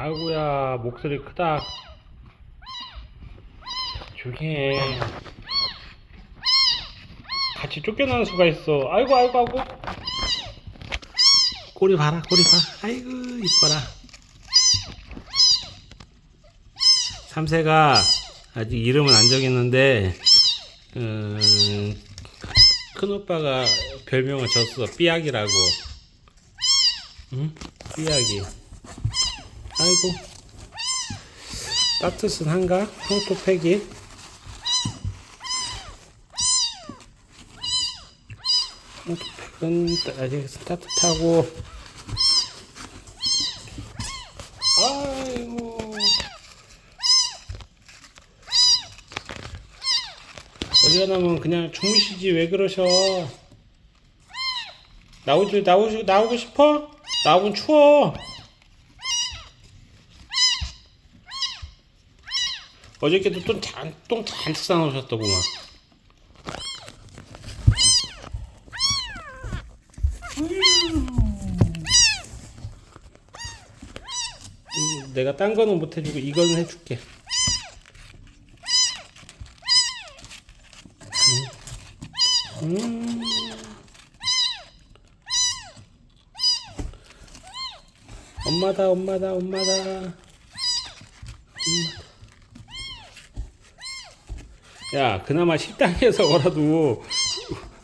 아이고야 목소리 크다. 조용히 해. 같이 쫓겨나는 수가 있어. 아이고 아이고 아이고. 꼬리 봐라 꼬리 봐. 아이고 이뻐라. 삼세가 아직 이름은 안 정했는데 음, 큰 오빠가 별명을 줬어. 삐약이라고. 응? 삐약이 아이고. 따뜻은 한가? 황토팩이? 황토 팩은 아직 따뜻하고. 아이고. 나면 그냥 주무시지 왜 그러셔? 나오지 나오시 나오고 싶어? 나오면 추워 어저께도 똥, 잔, 똥 잔뜩 싸놓으셨더구만. 음, 내가 딴 거는 못 해주고 이거는 해줄게. 음. 음. 엄마다 엄마다 엄마다. 야, 그나마 식당에서라도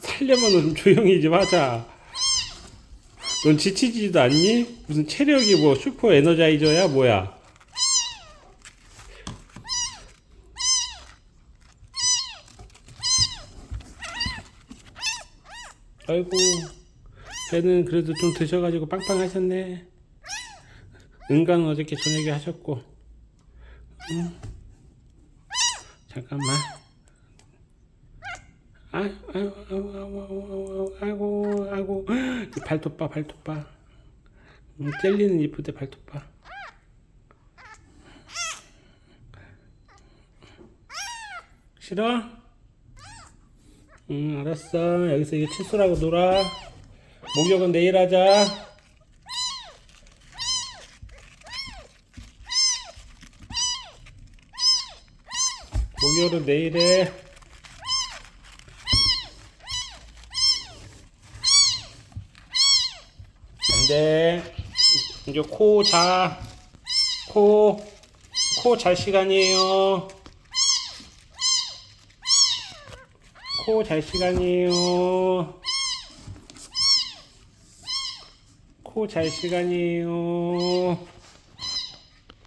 살려면 좀 조용히 좀 하자. 넌 지치지도 않니? 무슨 체력이 뭐 슈퍼 에너자이저야 뭐야? 아이고, 배는 그래도 좀 드셔가지고 빵빵하셨네. 은가는 어저께 저녁에 하셨고. 응. 잠깐만. 아이고, 아이고, 아이고, 아이고, 발톱 봐, 발톱 봐. 음, 젤리는 이쁘대, 발톱 봐. 싫어? 응, 알았어. 여기서 이제 칫솔하고 놀아. 목욕은 내일 하자. 목욕은 내일 해. 안 돼. 이제 코 자. 코. 코 잘 시간이에요. 코 잘 시간이에요. 코 잘 시간이에요.